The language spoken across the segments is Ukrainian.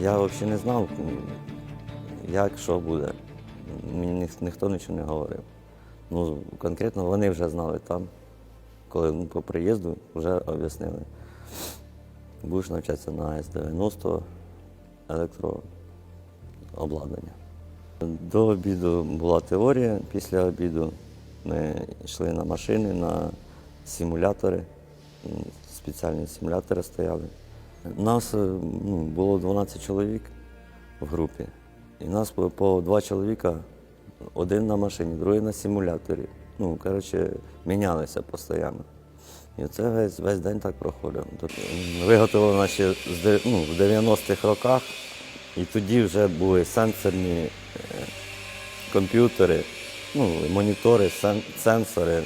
Я взагалі не знав, як, що буде. Мені ніхто нічого не говорив. Ну, конкретно вони вже знали там, коли ну, по приїзду вже об'яснили. Будеш навчатися на С-90 електрообладнання. До обіду була теорія, після обіду ми йшли на машини, на симулятори. Спеціальні симулятори стояли. Нас е, ну, було 12 чоловік в групі. І нас по, по два чоловіка, один на машині, другий на симуляторі. Ну, коротше, мінялися постійно. І це весь, весь день так проходив. М, Виготовили наші ну, в 90-х роках, і тоді вже були сенсорні е, комп'ютери, ну, монітори, сен- сенсори.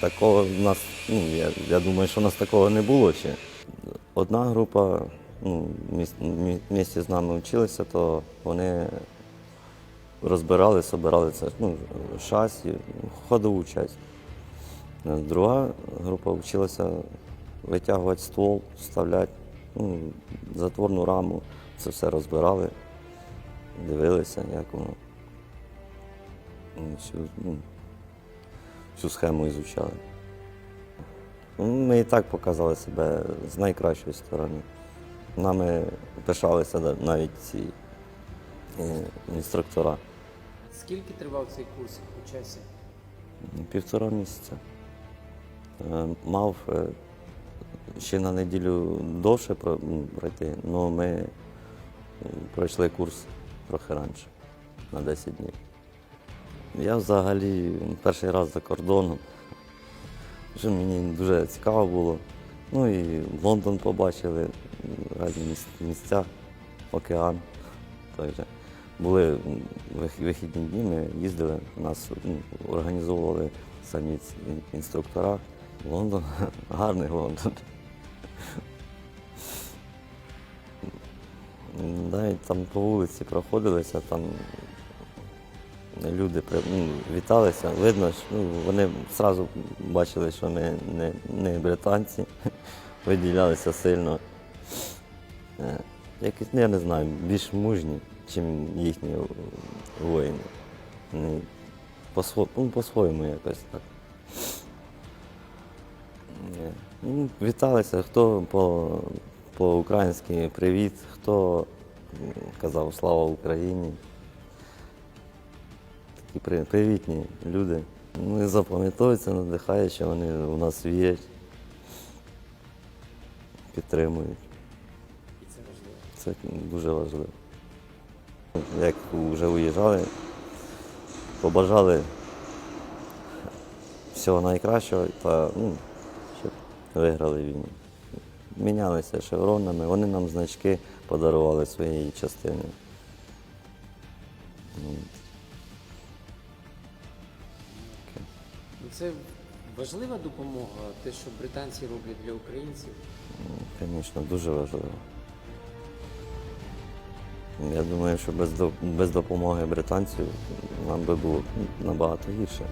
Такого в нас, ну, я, я думаю, що в нас такого не було ще. Одна група ну, місті з нами вчилися, то вони розбирали, собирали це ну, шасі, ходову часть. Друга група вчилася витягувати ствол, вставляти, ну, затворну раму, це все розбирали, дивилися, як воно. Всю, ну, всю схему ізучали. Ми і так показали себе з найкращої сторони. Нами пишалися навіть ці е, інструктора. Скільки тривав цей курс у часі? Півтора місяця. Е, Мав е, ще на неділю довше пройти, але ми пройшли курс трохи раніше, на 10 днів. Я взагалі перший раз за кордоном. Що мені дуже цікаво було. Ну і Лондон побачили, різні місця, океан. той же. Були вихідні дні, ми їздили, нас ну, організовували самі інструктора. Лондон, гарний Лондон. Навіть там по вулиці проходилися, там люди ну, віталися. Видно, що ну, вони одразу бачили, що ми не, не британці, виділялися сильно. Е, Якось, ну, я не знаю, більш мужні, ніж їхні воїни. Ну, по-своєму якось так. Е, віталися, хто по, по-українськи привіт, хто казав слава Україні. Такі привітні люди. Ну і запам'ятовується, надихає, що вони у нас вірять, підтримують. І це важливо. Це дуже важливо. Як вже уїжджали, побажали всього найкращого та ну, щоб виграли війну. Мінялися шевронами, вони нам значки подарували своєї частини. Це важлива допомога, те, що британці роблять для українців. Звісно, дуже важливо. Я думаю, що без, без допомоги британців нам би було набагато гірше.